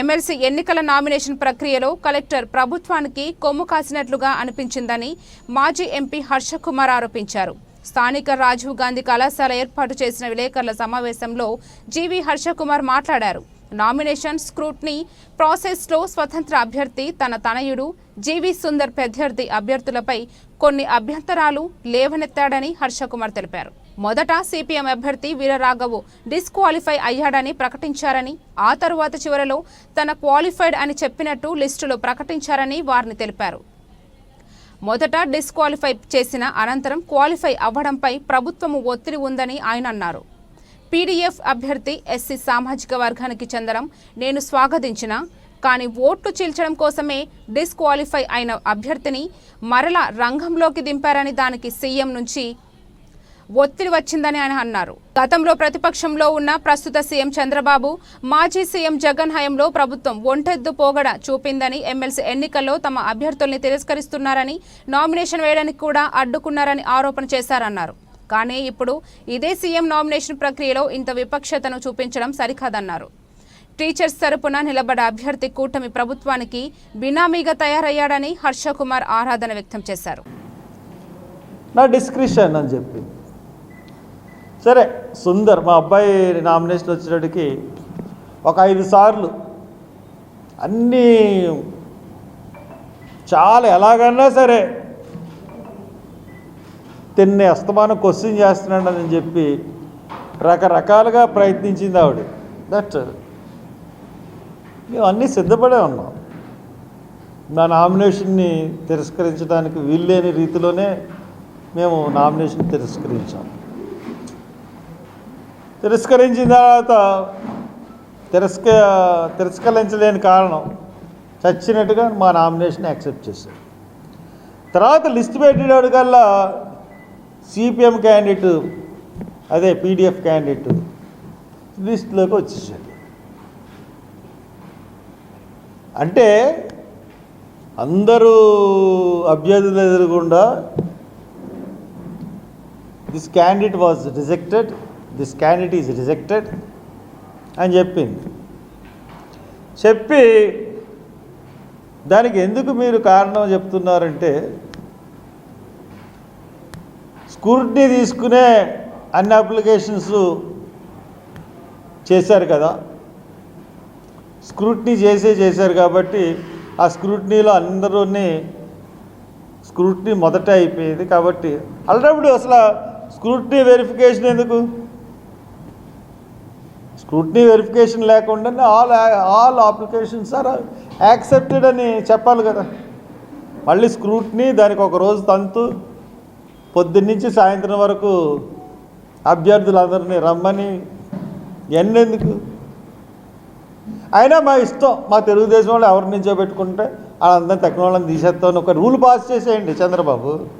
MLC ఎన్నికల nomination ప్రక్రియలో collector ప్రభుత్వానికి కొమ్ము కాసినట్లుగా అనిపించిందని మాజీ ఎంపీ హర్షకుమార్ ఆరోపించారు. స్థానిక రాజీవ్ గాంధీ కళాశాల ఏర్పాటు చేసిన విలేకరుల సమావేశంలో జీవీ హర్షకుమార్ మాట్లాడారు. నామినేషన్ స్క్రూట్నీ ప్రాసెస్లో స్వతంత్ర అభ్యర్థి తన తనయుడు జీవీ సుందర్ ప్రత్యర్థి అభ్యర్థులపై కొన్ని అభ్యంతరాలు లేవనెత్తాడని హర్షకుమార్ తెలిపారు. మొదట సిపిఎం అభ్యర్థి వీరరాఘవు డిస్క్వాలిఫై అయ్యాడని ప్రకటించారని ఆ తరువాత చివరలో తన క్వాలిఫైడ్ అని చెప్పినట్టు లిస్టులో ప్రకటించారని వారిని తెలిపారు. మొదట డిస్క్వాలిఫై చేసిన అనంతరం క్వాలిఫై అవ్వడంపై ప్రభుత్వము ఒత్తిడి ఉందని ఆయన అన్నారు. పీడీఎఫ్ అభ్యర్థి ఎస్సీ సామాజిక వర్గానికి చెందడం నేను స్వాగతించిన కానీ ఓట్లు చీల్చడం కోసమే డిస్క్వాలిఫై అయిన అభ్యర్థిని మరలా రంగంలోకి దింపారని దానికి సీఎం నుంచి ఒత్తిడి వచ్చిందని ఆయన అన్నారు. గతంలో ప్రతిపక్షంలో ఉన్న ప్రస్తుత సీఎం చంద్రబాబు మాజీ సీఎం జగన్ హయంలో ప్రభుత్వం ఒంటెద్దు పోగడ చూపిందని ఎమ్మెల్సీ ఎన్నికల్లో తమ అభ్యర్థుల్ని తిరస్కరిస్తున్నారని నామినేషన్ వేయడానికి కూడా అడ్డుకున్నారని ఆరోపణ చేశారన్నారు. కానీ ఇప్పుడు ఇదే సీఎం నామినేషన్ ప్రక్రియలో ఇంత విపక్షతను చూపించడం సరికాదన్నారు. టీచర్స్ తరపున నిలబడ అభ్యర్థి కూటమి ప్రభుత్వానికి బినామీగా తయారయ్యాడని హర్షకుమార్ ఆరాధన వ్యక్తం చేశారు. నా డిస్క్రిప్షన్ అని చెప్పి. సరే సుందర్ మా అబ్బాయి నామినేషన్ వచ్చేటప్పటికి ఒక ఐదు సార్లు. అన్నీ చాలా ఎలాగన్నా సరే తిన్నే అస్తమానం క్వశ్చన్ చేస్తున్నాడని చెప్పి రకరకాలుగా ప్రయత్నించింది ఆవిడ. దట్ మేము అన్నీ సిద్ధపడే ఉన్నాం. నా నామినేషన్ని తిరస్కరించడానికి వీల్లేని రీతిలోనే మేము నామినేషన్ తిరస్కరించాము తిరస్కరించిన తర్వాత తిరస్క తిరస్కరించలేని కారణం చచ్చినట్టుగా మా నామినేషన్ యాక్సెప్ట్ చేశారు. తర్వాత లిస్ట్ పెట్టేవాడు కల్లా సిపిఎం క్యాండిడేట్ అదే పీడిఎఫ్ క్యాండిడేట్ లిస్టులోకి వచ్చేసాడు. అంటే అందరూ అభ్యర్థులు ఎదురకుండా this candidate was rejected. This candidate is rejected అని చెప్పింది. చెప్పి దానికి ఎందుకు మీరు కారణం చెప్తున్నారంటే స్కూర్ని తీసుకునే అన్ని అప్లికేషన్స్ చేశారు కదా. స్క్రూట్నీ చేసే చేశారు కాబట్టి ఆ స్క్రూట్నీలో అందరూని స్క్రూట్నీ మొదట అయిపోయింది కాబట్టి. అల్లప్పుడు అసలు స్క్రూట్నీ వెరిఫికేషన్ ఎందుకు? స్క్రూట్నీ వెరిఫికేషన్ లేకుండా all all applications are accepted అని చెప్పాలి కదా. మళ్ళీ స్క్రూట్నీ దానికి ఒక రోజు తంతు పొద్దున్నుంచి సాయంత్రం వరకు అభ్యర్థులందరినీ రమ్మని ఎన్నెందుకు? అయినా మా ఇష్టం మా తెలుగుదేశం వాళ్ళు ఎవరి నుంచో పెట్టుకుంటే వాళ్ళందరినీ టెక్నాలజీని తీసేస్తామని ఒక రూల్ పాస్ చేసేయండి చంద్రబాబు.